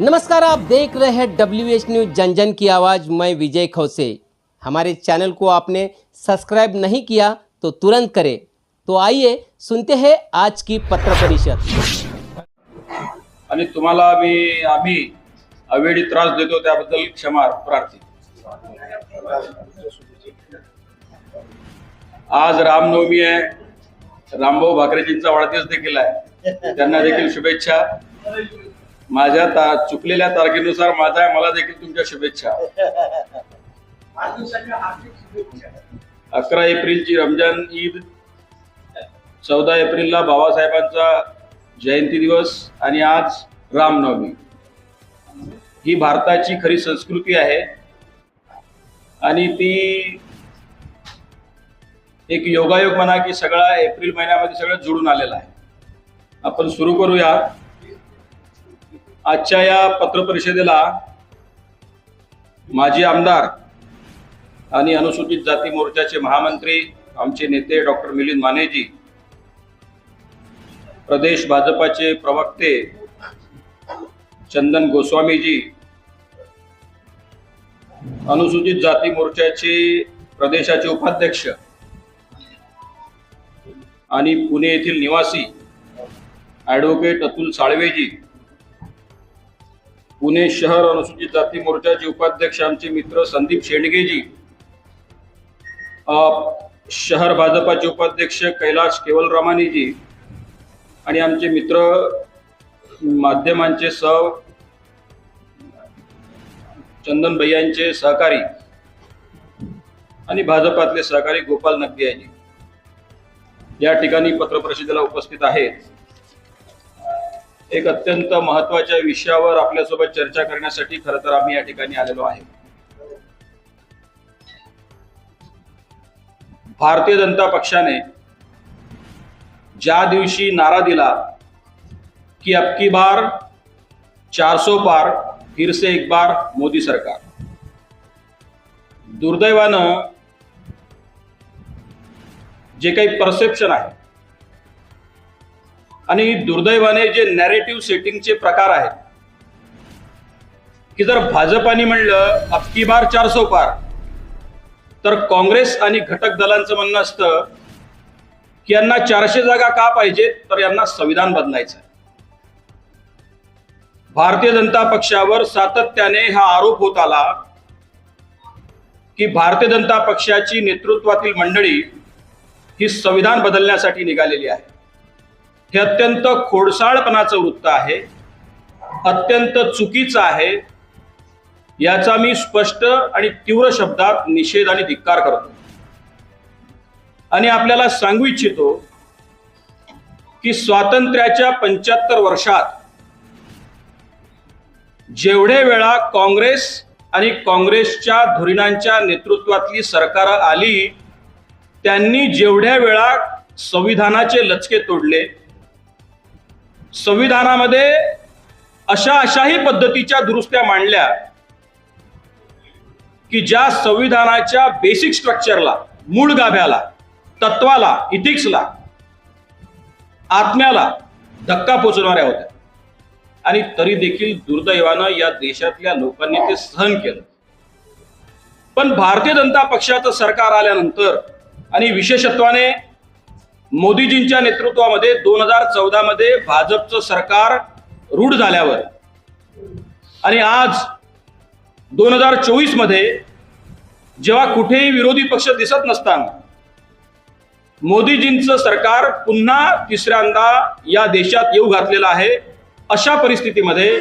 नमस्कार आप देख रहे हैं डब्ल्यू एच न्यूज जन जन की आवाज़। मैं विजय खौसे। हमारे चैनल को आपने सब्सक्राइब नहीं किया तो तुरंत करें। तो आइए सुनते हैं आज की पत्र परिषद। आणि तुम्हाला आम्ही आम्ही अवेळी त्रास देतो त्याबद्दल क्षमा प्रार्थी. आज रामनवमी आहे. रामभाऊ भाकरेजींचा वाढदिवस देखील आहे. त्यांना देखील शुभेच्छा. माझ्या ता चुकलेल्या तारखेनुसार माझा आहे मला देखील तुमच्या शुभेच्छा. अकरा एप्रिलची रमजान ईद चौदा एप्रिलला बाबासाहेबांचा जयंती दिवस आणि आज रामनवमी. ही भारताची खरी संस्कृती आहे आणि ती एक योगायोग म्हणा की सगळा एप्रिल महिन्यामध्ये सगळं जुळून आलेला आहे. आपण सुरू करूया. आजच्या या पत्रपरिषदेला माजी आमदार आणि अनुसूचित जाती मोर्चाचे महामंत्री आमचे नेते डॉक्टर मिलिंद मानेजी प्रदेश भाजपाचे प्रवक्ते चंदन गोस्वामीजी अनुसूचित जाती मोर्चाचे प्रदेशाचे उपाध्यक्ष आणि पुणे येथील निवासी ॲडव्होकेट अतुल साळवेजी पुणे शहर अनुसूचित जाती मोर्चाचे उपाध्यक्ष आमचे मित्र संदीप शेंडगेजी शहर भाजपाचे उपाध्यक्ष कैलाश केवलरामानीजी आणि आमचे मित्र माध्यमांचे सह चंदन भैयांचे सहकारी आणि भाजपातले सहकारी गोपाल नगदी यांनी या ठिकाणी पत्रपरिषदेला उपस्थित आहेत. एक अत्यंत महत्त्वाच्या विषयावर आपल्यासोबत चर्चा करण्यासाठी खरं तर आम्ही या ठिकाणी आलेलो आहे. भारतीय जनता पक्षाने ज्या दिवशी नारा दिला की अबकी बार 400 पार फिर से एक बार मोदी सरकार. दुर्दैवानं जे काही परसेप्शन आहे आणि दुर्दैवाने जे नॅरेटिव्ह सेटिंगचे प्रकार आहेत की जर भाजपाने म्हणलं अबकी बार चार चारसो पार तर काँग्रेस आणि घटक दलांचं म्हणणं असतं की यांना चारशे जागा का पाहिजेत तर यांना संविधान बदलायचं भारतीय जनता पक्षावर सातत्याने हा आरोप होत आला की भारतीय जनता पक्षाची नेतृत्वातील मंडळी ही संविधान बदलण्यासाठी निघालेली आहे. हे अत्यंत खोडसाळपणाचं वृत्त आहे अत्यंत चुकीचं आहे याचा मी स्पष्ट आणि तीव्र शब्दात निषेध आणि धिक्कार करतो. आणि आपल्याला सांगू इच्छितो की स्वातंत्र्याच्या पंच्याहत्तर वर्षात जेवढे वेळा काँग्रेस आणि काँग्रेसच्या धुरीणांच्या नेतृत्वातली सरकार आली त्यांनी जेवढ्या वेळा संविधानाचे लचके तोडले संविधानामध्ये अशा अशाही पद्धतीच्या दुरुस्त्या मांडल्या की ज्या संविधानाच्या बेसिक स्ट्रक्चरला मूळ गाभ्याला तत्वाला इथिक्सला आत्म्याला धक्का पोचवणाऱ्या होत्या. आणि तरी देखील दुर्दैवानं या देशातल्या लोकांनी ते सहन केलं. पण भारतीय जनता पक्षाचं सरकार आल्यानंतर आणि विशेषत्वाने मोदीजींच्या नेतृत्वामध्ये दोन हजार चौदा मध्ये भाजपचं सरकार रूढ झाल्यावर आणि आज दोन हजार चोवीसमध्ये जेव्हा कुठेही विरोधी पक्ष दिसत नसताना मोदीजींचं सरकार पुन्हा तिसऱ्यांदा या देशात येऊ घातलेलं आहे अशा परिस्थितीमध्ये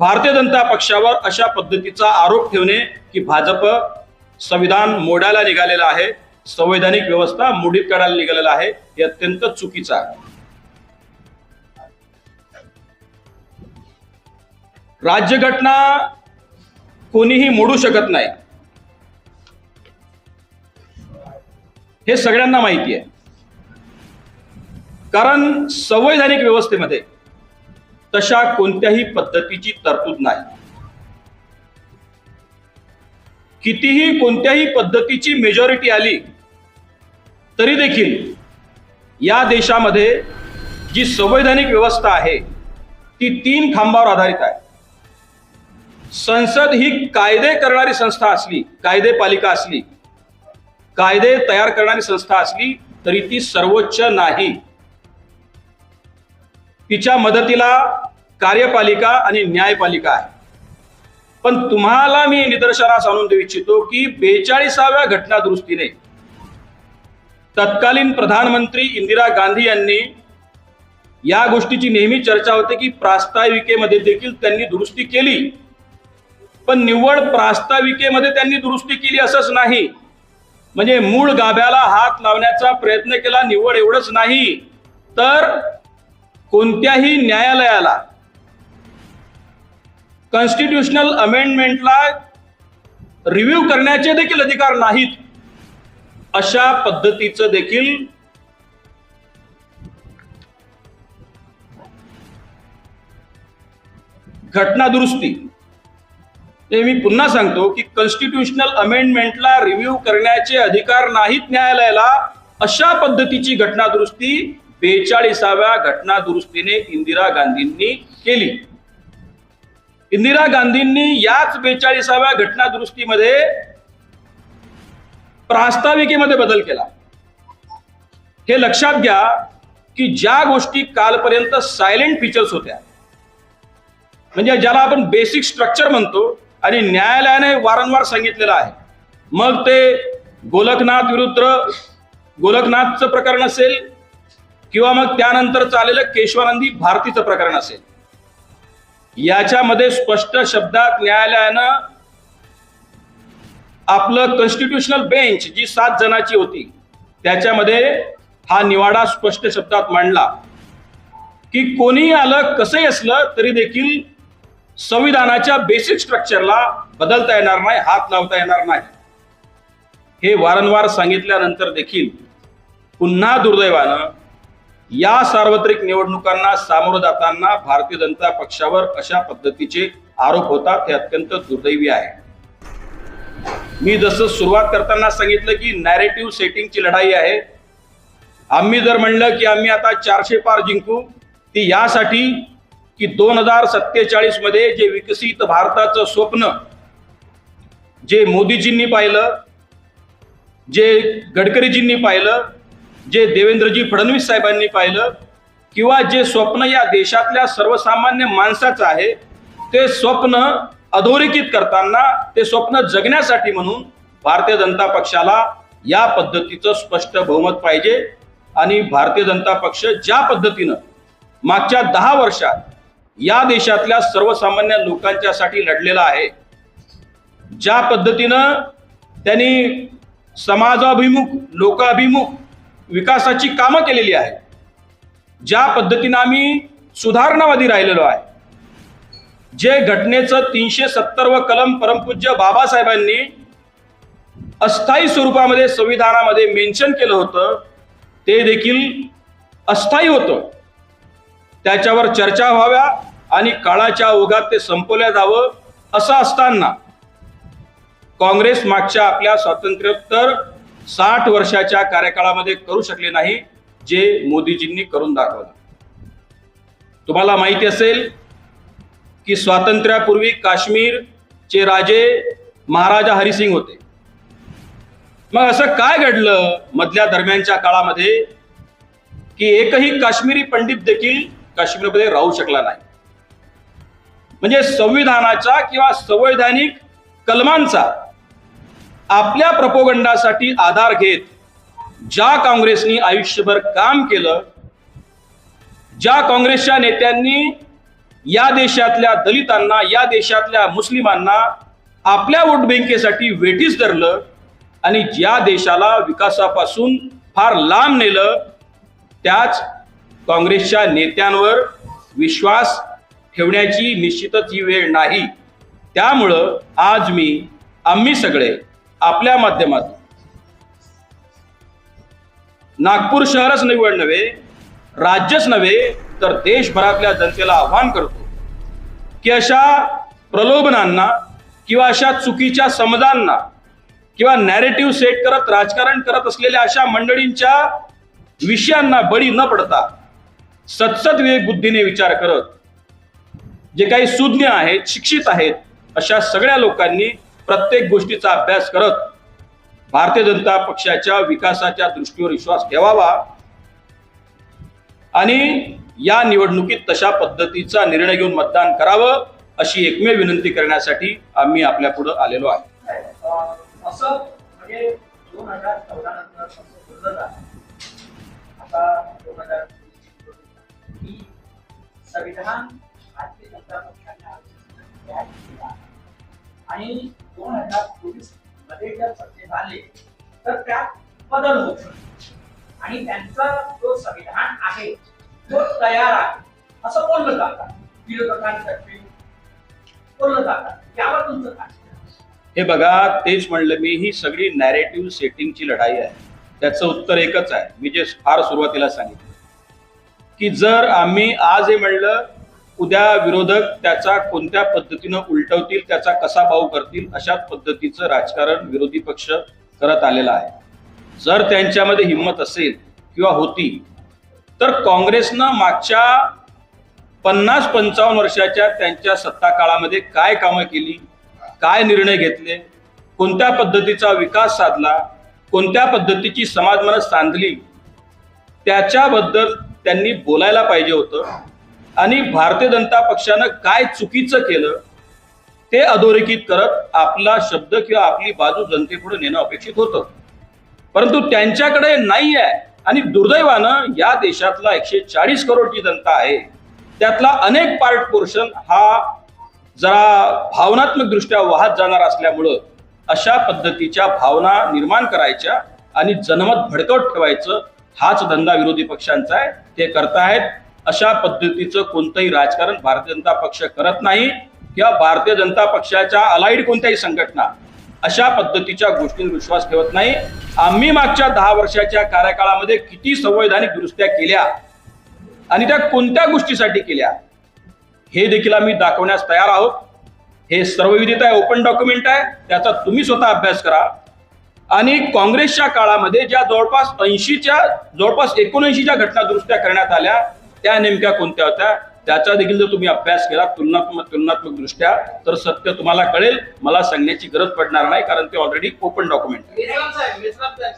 भारतीय जनता पक्षावर अशा पद्धतीचा आरोप ठेवणे की भाजप संविधान मोडायला निघालेलं आहे. संवैधानिक व्यवस्था मोडीत करायला निघालेलं आहे हे अत्यंत चुकीचं आहे. राज्यघटना कोणीही मोडू शकत नाही. हे सगळ्यांना माहिती आहे. कारण संवैधानिक व्यवस्थेमध्ये तशा कोणत्याही पद्धतीची तरतूद नाही. कितीही कोणत्याही पद्धतीची मेजॉरिटी आली तरी देखील या देशामध्ये जी संवैधानिक व्यवस्था आहे ती तीन खांबावर आधारित आहे. संसद ही कायदे करणारी संस्था असली कायदे पालिका असली कायदे तयार करणारी संस्था असली तरी ती सर्वोच्च नाही. तिच्या मदतीला कार्यपालिका आणि न्यायपालिका आहे. पण तुम्हाला मी निदर्शनास आणून देऊ इच्छितो की बेचाळीसाव्या घटना दुरुस्तीने तत्कालीन प्रधानमंत्री इंदिरा गांधी यांनी या गोष्टीची नेहमी चर्चा होते की प्रास्ताविकेमध्ये देखील त्यांनी दुरुस्ती केली. पण निव्वळ प्रास्ताविकेमध्ये त्यांनी दुरुस्ती केली असंच नाही. म्हणजे मूळ गाभ्याला हात लावण्याचा प्रयत्न केला निव्वळ एवढंच नाही. तर कोणत्याही न्यायालयाला कॉन्स्टिट्युशनल अमेंडमेंटला रिव्ह्यू करण्याचे देखील अधिकार नाहीत. अशा पद्धतीचं देखील घटना दुरुस्ती ते मी पुन्हा सांगतो की कॉन्स्टिट्युशनल अमेंडमेंटला रिव्ह्यू करण्याचे अधिकार नाहीत न्यायालयाला अशा पद्धतीची घटना दुरुस्ती बेचाळीसाव्या घटना दुरुस्तीने इंदिरा गांधींनी केली. इंदिरा गांधींनी याच बेचाळीसाव्या घटना दुरुस्तीमध्ये प्रास्ताविकेमध्ये बदल केला. हे लक्षात घ्या की ज्या गोष्टी कालपर्यंत सायलेंट फीचर्स होत्या म्हणजे ज्याला आपण बेसिक स्ट्रक्चर म्हणतो आणि न्यायालयाने वारंवार सांगितलेलं आहे मग ते गोलकनाथ विरुद्ध गोलकनाथचं प्रकरण असेल किंवा मग त्यानंतर चाललेलं केशवानंदी भारतीचं प्रकरण असेल. याच्यामध्ये स्पष्ट शब्दात न्यायालयानं आपलं कॉन्स्टिट्युशनल बेंच जी सात जणाची होती त्याच्यामध्ये हा निवाडा स्पष्ट शब्दात मांडला. की कोणी आलं कसंही असलं तरी देखील संविधानाच्या बेसिक स्ट्रक्चरला बदलता येणार नाही हात लावता येणार नाही. हे वारंवार सांगितल्यानंतर देखील पुन्हा दुर्दैवानं या सार्वत्रिक निवडणुकांना सामोरं जाताना भारतीय जनता पक्षावर अशा पद्धतीचे आरोप होतात हे अत्यंत दुर्दैवी आहे. मी जसं सुरुवात करताना सांगितलं की नॅरेटिव्ह सेटिंगची लढाई आहे. आम्ही जर म्हणलं की आम्ही आता चारशे पार जिंकू ती यासाठी की दोन हजार सत्तेचाळीसमध्ये जे विकसित भारताचं स्वप्न जे मोदीजींनी पाहिलं जे गडकरीजींनी पाहिलं जे देवेंद्रजी फडणवीस साहेबांनी पाहिलं किंवा जे स्वप्न या देशातल्या सर्वसामान्य माणसाचं आहे ते स्वप्न अधोरेखित करताना ते स्वप्न जगण्यासाठी म्हणून भारतीय जनता पक्षाला या पद्धतीचं स्पष्ट बहुमत पाहिजे. आणि भारतीय जनता पक्ष ज्या पद्धतीनं मागच्या दहा वर्षात या देशातल्या सर्वसामान्य लोकांच्यासाठी लढलेला आहे ज्या पद्धतीनं त्यांनी समाजाभिमुख लोकाभिमुख विकासाची कामं केलेली आहेत ज्या पद्धतीनं आम्ही सुधारणावादी राहिलेलो आहे जे घटनेचं तीनशे सत्तर व कलम परमपूज्य बाबासाहेबांनी अस्थायी स्वरूपामध्ये संविधानामध्ये मेन्शन केलं होतं ते देखील अस्थायी होतं. त्याच्यावर चर्चा व्हाव्या आणि काळाच्या ओघात ते संपवल्या जावं असं असताना काँग्रेस मागच्या आपल्या स्वातंत्र्योत्तर साठ वर्षाच्या कार्यकाळामध्ये करू शकले नाही जे मोदीजींनी करून दाखवलं. तुम्हाला माहिती असेल की स्वातंत्र्यापूर्वी काश्मीरचे राजे महाराजा हरिसिंग होते. मग असं काय घडलं मधल्या दरम्यानच्या काळामध्ये की एकही काश्मीरी पंडित देखील काश्मीरमध्ये राहू शकला नाही? म्हणजे संविधानाचा किंवा संवैधानिक कलमांचा आपल्या प्रपोगंडासाठी आधार घेत ज्या काँग्रेसनी आयुष्यभर काम केलं ज्या काँग्रेसच्या नेत्यांनी या देशातल्या दलितांना या देशातल्या मुस्लिमांना आपल्या वोट बँकेसाठी वेठीस धरलं आणि ज्या देशाला विकासापासून फार लांब नेलं त्याच काँग्रेसच्या नेत्यांवर विश्वास ठेवण्याची निश्चितच ही वेळ नाही. त्यामुळं आज मी आम्ही सगळे आपल्या माध्यमातून नागपूर शहरच निवड नव्हे राज्यच नव्हे तर देशभरातल्या जनतेला आव्हान करतो की अशा प्रलोभनांना किंवा अशा चुकीच्या समजांना किंवा नॅरेटिव्ह सेट करत राजकारण करत असलेल्या अशा मंडळींच्या विषयांना बळी न पडता सतसत विवेक बुद्धीने विचार करत जे काही सुज्ञ आहेत शिक्षित आहेत अशा सगळ्या लोकांनी प्रत्येक गोष्टीचा अभ्यास करत भारतीय जनता पक्षाच्या विकासाच्या दृष्टीवर विश्वास ठेवावा. आणि या निवडणुकीत तशा पद्धतीचा निर्णय घेऊन मतदान करावं अशी एकमेव विनंती करण्यासाठी आम्ही आपल्या पुढे आलेलो आहे. म्हणजे संविधान आणि दोन हजार चोवीसमध्ये जर सत्तेत आले तर त्यात बदल होऊ शकतो. आणि त्यांचा जो संविधान आहे तो तयार आहे. असं बोललं जातं. विरोधकांतर्फे बोललं जातं. यावर तुमचं काय हे बघा तेच म्हणलं मी ही सगळी नॅरेटिव्ह सेटिंगची लढाई आहे. त्याचं उत्तर एकच आहे. मी जे फार सुरुवातीला सांगितलं. की जर आम्ही आज हे म्हणलं उद्या विरोधक त्याचा कोणत्या पद्धतीनं उलटवतील त्याचा कसा भाव करतील अशाच पद्धतीचं राजकारण विरोधी पक्ष करत आलेला आहे. जर त्यांच्यामध्ये हिंमत असेल किंवा होती तर काँग्रेसनं मागच्या पन्नास पंचावन्न वर्षाच्या त्यांच्या सत्ता काळामध्ये काय कामं केली काय निर्णय घेतले कोणत्या पद्धतीचा विकास साधला कोणत्या पद्धतीची समाज सांधली त्याच्याबद्दल त्यांनी बोलायला पाहिजे होतं. आणि भारतीय जनता पक्षानं काय चुकीचं केलं ते अधोरेखित करत आपला शब्द किंवा आपली बाजू जनतेपुढे नेणं अपेक्षित होतं. परंतु त्यांच्याकडे नाही आहे आणि दुर्दैवानं या देशातला एकशे चाळीस करोडची जनता आहे. त्यातला अनेक पार्ट पोर्शन हा जरा भावनात्मक दृष्ट्या वाहत जाणार असल्यामुळं अशा पद्धतीच्या भावना निर्माण करायच्या आणि जनमत भडकवत ठेवायचं हाच धंदा विरोधी पक्षांचा आहे. ते करतायत अशा पद्धतीचं कोणतंही राजकारण भारतीय जनता पक्ष करत नाही. किंवा भारतीय जनता पक्षाच्या अलाइड कोणत्याही संघटना अशा पद्धतीच्या गोष्टींवर विश्वास ठेवत नाही. आम्ही मागच्या दहा वर्षाच्या कार्यकाळामध्ये किती संवैधानिक दुरुस्त्या केल्या आणि त्या कोणत्या गोष्टीसाठी केल्या हे देखील आम्ही दाखवण्यास तयार आहोत. हे सर्वविदित आहे ओपन डॉक्युमेंट आहे त्याचा तुम्ही स्वतः अभ्यास करा. आणि काँग्रेसच्या काळामध्ये ज्या जवळपास ऐंशीच्या जवळपास एकोणऐंशीच्या घटना दुरुस्त्या करण्यात आल्या त्या नेमक्या कोणत्या होत्या? त्याचा देखील जर तुम्ही अभ्यास केला तुलनात्मक तुलनात्मक दृष्ट्या तर सत्य तुम्हाला कळेल. मला सांगण्याची गरज पडणार नाही कारण ते ऑलरेडी ओपन डॉक्युमेंट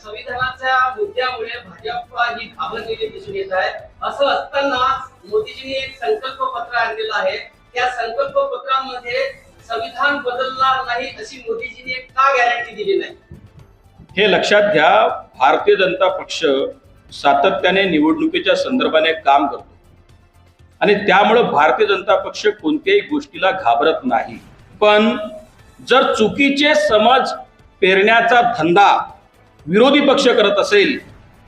संविधानाच्या मुद्द्यामुळे भाजप ही घाबरलेली दिसून येत आहे. असं असताना मोदीजींनी एक संकल्प पत्र आणलेलं आहे. त्या संकल्प पत्रामध्ये संविधान बदलणार नाही अशी मोदीजींनी का गॅरंटी दिली नाही? हे लक्षात घ्या भारतीय जनता पक्ष सातत्याने निवडणुकीच्या संदर्भाने काम करतो. आणि त्यामुळं भारतीय जनता पक्ष कोणत्याही गोष्टीला घाबरत नाही. पण जर चुकीचे समज पेरण्याचा धंदा विरोधी पक्ष करत असेल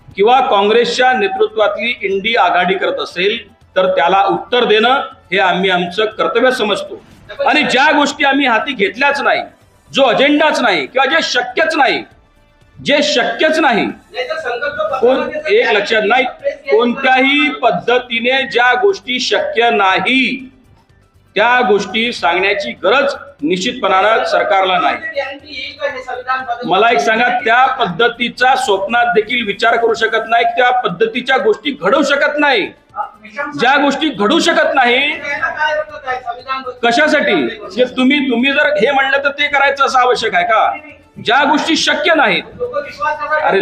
किंवा काँग्रेसच्या नेतृत्वातली इंडी आघाडी करत असेल तर त्याला उत्तर देणं हे आम्ही आमचं कर्तव्य समजतो. आणि ज्या गोष्टी आम्ही हाती घेतल्याच नाही जो अजेंडाच नाही किंवा जे शक्यच नाही जे शक्यच नाही कोण एक लक्षात नाही कोणत्याही पद्धतीने ज्या गोष्टी शक्य नाही त्या गोष्टी सांगण्याची गरज निश्चितपणानं सरकारला नाही. मला एक सांगा त्या पद्धतीचा स्वप्नात देखील विचार करू शकत नाही त्या पद्धतीच्या गोष्टी घडवू शकत नाही. ज्या गोष्टी घडू शकत नाही कशासाठी? तुम्ही तुम्ही जर हे म्हणलं तर ते करायचं असं आवश्यक आहे का? ज्या गोष्टी शक्य नाहीत अरे?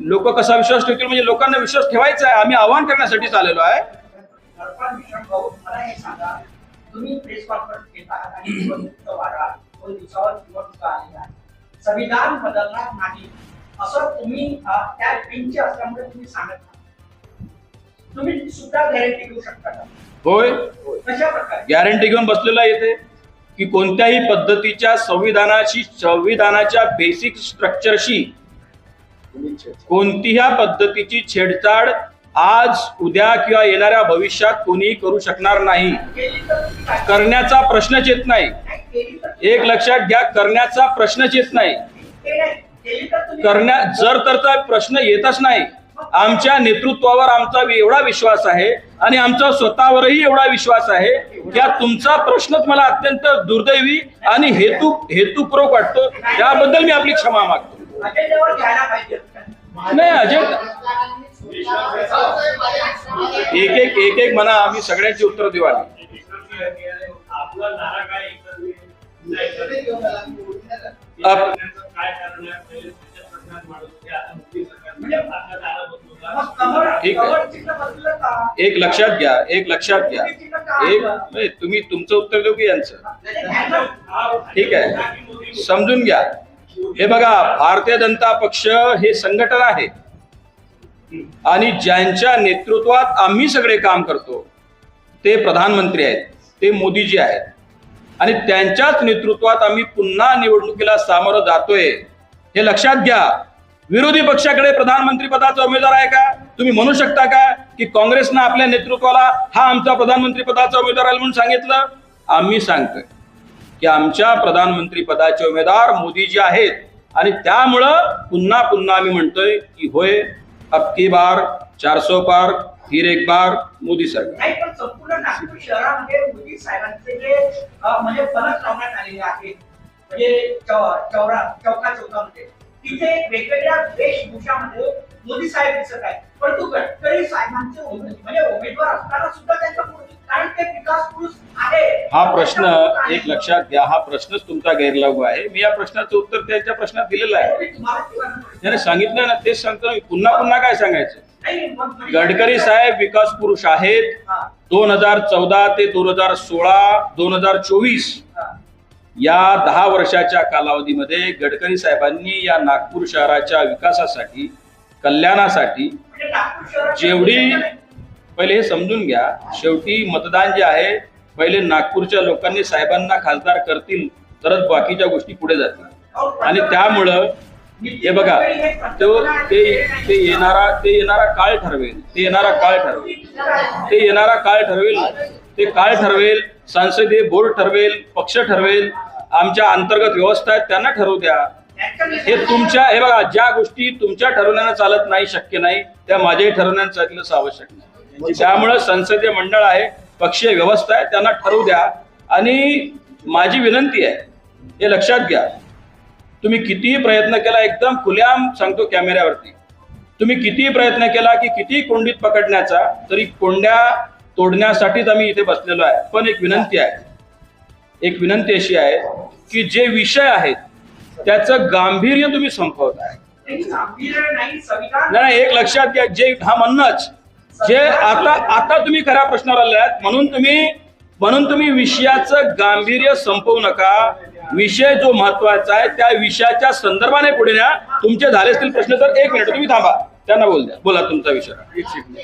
लोक कसा विश्वास ठेवतील? म्हणजे लोकांना विश्वास ठेवायचा आहे. आम्ही आवाहन करण्यासाठीच आलेलो आहे. संविधान बदलणार नाही असं तुम्ही त्या टीमचे असल्यामुळे तुम्ही सांगत तुम्ही सुद्धा गॅरंटी घेऊ शकता का? होय. कशा प्रकारे गॅरंटी घेऊन बसलेला येते की कोणत्याही पद्धतीच्या संविधानाशी संविधानाच्या बेसिक स्ट्रक्चरशी कोणत्याही पद्धतीची छेडछाड आज उद्या किंवा येणाऱ्या भविष्यात कोणीही करू शकणार नाही. करण्याचा प्रश्नच येत नाही. एक लक्षात घ्या करण्याचा प्रश्नच येत नाही. तर करण्या जर तर प्रश्न येतच नाही. आमच्या नेतृत्वावर आमचा एवढा विश्वास आहे आणि आमचा स्वतःवरही एवढा विश्वास आहे की तुमचा प्रश्नच मला अत्यंत दुर्दैवी आणि हेतू हेतुपूर्वक वाटतो. त्याबद्दल मी आपली क्षमा मागतो. नाही अजय एक एक एक एक म्हणा आम्ही सगळ्यांची उत्तर देऊ आली ठीक आहे. एक लक्षात घ्या एक लक्षात घ्या. एक नाही, तुम्ही तुमचं उत्तर देऊ की यांचं? ठीक आहे. समजून घ्या. हे बघा भारतीय जनता पक्ष हे संघटन आहे. आणि ज्यांच्या नेतृत्वात आम्ही सगळे काम करतो ते प्रधानमंत्री आहेत ते मोदीजी आहेत. आणि त्यांच्याच नेतृत्वात आम्ही पुन्हा निवडणुकीला सामोरं जातोय. हे लक्षात घ्या. विरोधी पक्षाकडे प्रधानमंत्री पदाचा उमेदवार आहे का? तुम्ही म्हणू शकता का की काँग्रेसनं आपल्या नेतृत्वाला हा आमचा प्रधानमंत्री पदाचा उमेदवार आहे म्हणून सांगितलं? आम्ही सांगतोय की आमच्या प्रधानमंत्री पदाचे उमेदवार मोदीजी आहेत. आणि त्यामुळं पुन्हा पुन्हा आम्ही म्हणतोय की होय अबकी बार चारसो पार फिर एक बार मोदी सरकार. संपूर्ण नागपूर शहरामध्ये मोदी साहेबांचे जे म्हणजे फलक लावण्यात आलेले आहेत म्हणजे चौरा चौका चौकामध्ये. तिथे वेगवेगळ्या वेशभूषामध्ये मोदी साहेब दिसत आहेत. परंतु गडकरी साहेबांचे म्हणजे उमेदवार असताना सुद्धा त्यांचा पुरुष- कारण ते विकास पुरुष आहे हा प्रश्न एक लक्षात घ्या. हा प्रश्नच तुमचा गैरलागू आहे. मी या प्रश्नाचं उत्तर त्यांच्या प्रश्नात दिलेलं आहे. त्याने सांगितलं ना तेच सांगतो मी पुन्हा पुन्हा काय सांगायचं? म्हणजे- गडकरी साहेब विकास पुरुष आहेत. दोन हजार चौदा ते दोन हजार सोळा दोन हजार चोवीस. या दहा वर्षाच्या कालावधीमध्ये गडकरी साहेबांनी या नागपूर शहराच्या विकासासाठी कल्याणासाठी जेवढी पहिले हे समजून घ्या शेवटी मतदान जे आहे पहिले नागपूरच्या लोकांनी साहेबांना खासदार करतील तरच बाकीच्या गोष्टी पुढे जातील. आणि त्यामुळं हे बघा तो ते ते येणारा ते येणारा काळ ठरवेल ते येणारा काळ ठरवेल. ते येणारा काळ ठरवेल ते काळ ठरवेल संसदीय बोर्ड ठरवेल पक्ष ठरवेल आमच्या अंतर्गत व्यवस्था आहेत त्यांना ठरवू द्या. हे तुमच्या हे बघा ज्या गोष्टी तुमच्या ठरवण्यानं चालत नाही शक्य नाही त्या माझ्याही ठरवण्यानं चालणं आवश्यक नाही. त्यामुळं संसदीय मंडळ आहे पक्षीय व्यवस्था आहे त्यांना ठरवू द्या. आणि माझी विनंती आहे हे लक्षात घ्या. तुम्ही कितीही प्रयत्न केला एकदम खुल्याम सांगतो कॅमेऱ्यावरती. तुम्ही कितीही प्रयत्न केला की कितीही कोंडीत पकडण्याचा तरी कोंड्या तोडण्यासाठीच आम्ही इथे बसलेलो आहे. पण एक विनंती आहे एक विनंती अशी आहे की जे विषय आहेत त्याचं गांभीर्य तुम्ही संपवत आहे नाही, गांभीर्य नाही संविधान नाही नाही, एक लक्षात घ्या जे हा म्हणणंच जे आता आता तुम्ही खऱ्या प्रश्नावर आले आहात म्हणून तुम्ही म्हणून तुम्ही विषयाचं गांभीर्य संपवू नका विषय जो महत्त्वाचा आहे त्या विषयाच्या संदर्भाने पुढे न्या तुमचे झाले असतील प्रश्न तर एक मिनिट तुम्ही थांबा त्यांना बोल द्या बोला तुमचा विषय एक सेकंद.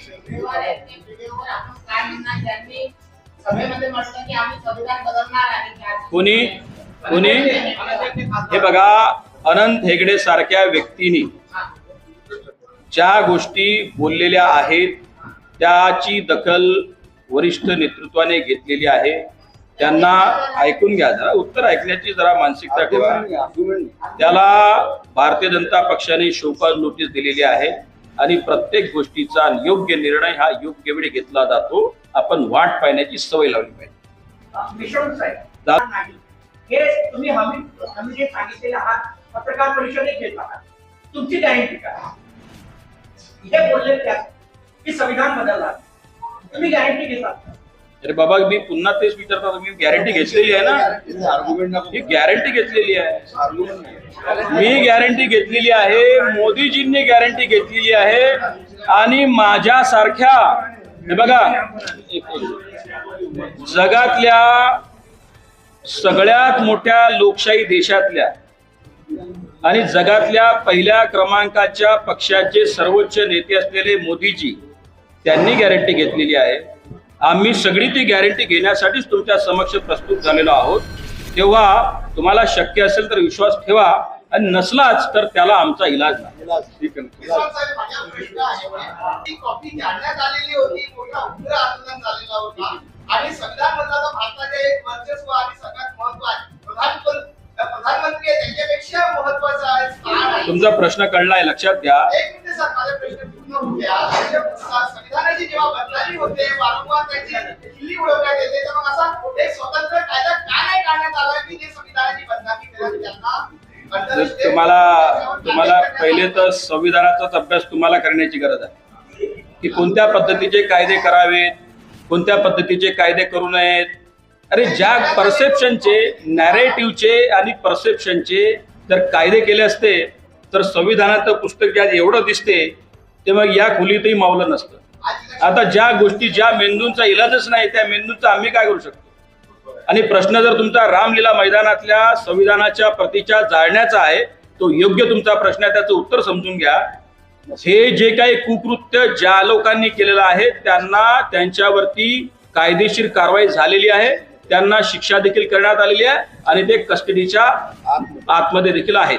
सभेमध्ये म्हटलं की आम्ही संविधान बदलणार आणि त्या- कोणी? कोणी? हे बघा अनंत हेगडे सारख्या व्यक्तींनी ज्या गोष्टी बोललेल्या आहेत त्याची दखल वरिष्ठ नेतृत्वाने घेतलेली आहे. त्यांना ऐकून घ्या जरा उत्तर ऐकण्याची जरा मानसिकता ठेवा. त्याला भारतीय जनता पक्षाने शोकाज नोटीस दिलेली आहे. आणि प्रत्येक गोष्टीचा योग्य निर्णय हा योग्य वेळी घेतला जातो. आपण वाट पाहण्याची सवय लावली पाहिजे. हे घेत तुमची गॅरंटी काय हे बोलले की संविधान बदलणार. तुम्ही गॅरंटी घेतात अरे बाबा मी पुन्हा तेच विचारतो तुम्ही गॅरंटी घेतलेली आहे ना? गॅरंटी घेतलेली आहे. मी गॅरंटी घेतलेली आहे मोदीजींनी गॅरंटी घेतलेली आहे आणि माझ्यासारख्या हे बघा जगातल्या सगळ्यात मोठ्या लोकशाही देशातल्या आणि जगातल्या पहिल्या क्रमांकाच्या पक्षाचे सर्वोच्च नेते असलेले मोदीजी त्यांनी गॅरंटी घेतलेली आहे. आम्ही सगळी ती गॅरंटी घेण्यासाठीच तुमच्या समक्ष प्रस्तुत झालेलो आहोत. तेव्हा तुम्हाला शक्य असेल तर विश्वास ठेवा आणि नसलाच तर त्याला आमचा इलाज नाही. आणि संविधान बदलाचा भारताचे एक वर्चस्व आणि सगळ्यात महत्त्व आहे तुमचा प्रश्न कळलाय लक्षात घ्या. एक मिनिट सर माझे प्रश्न पूर्ण होऊ द्या संविधानाची जेव्हा बदलाली होते वारंवार त्याची खिल्ली उडवण्यात येते तर मग असा एक स्वतंत्र कायदा का नाही काढण्यात आला की जे संविधानाची बदनामी करत त्यांना तुम्हाला तुम्हाला पहिले तर संविधानाचाच अभ्यास तुम्हाला करण्याची गरज आहे. की कोणत्या पद्धतीचे कायदे करावेत कोणत्या पद्धतीचे कायदे करू नयेत? अरे ज्या परसेप्शनचे नॅरेटिव्हचे आणि परसेप्शनचे जर कायदे केले असते तर संविधानाचं पुस्तक ज्या एवढं दिसते ते मग या खोलीतही मावलं नसतं. आता ज्या गोष्टी ज्या मेंदूंचा इलाजच नाही त्या मेंदूंचा आम्ही काय करू शकतो? आणि प्रश्न जर तुमचा रामलीला मैदानातल्या संविधानाच्या प्रतीच्या जाळण्याचा आहे तो योग्य तुमचा प्रश्न आहे त्याचं उत्तर समजून घ्या. हे जे काही कुकृत्य ज्या लोकांनी केलेलं आहे त्यांना त्यांच्यावरती कायदेशीर कारवाई झालेली आहे त्यांना शिक्षा देखील करण्यात आलेली आहे आणि ते कस्टडीच्या आतमध्ये देखील आहेत.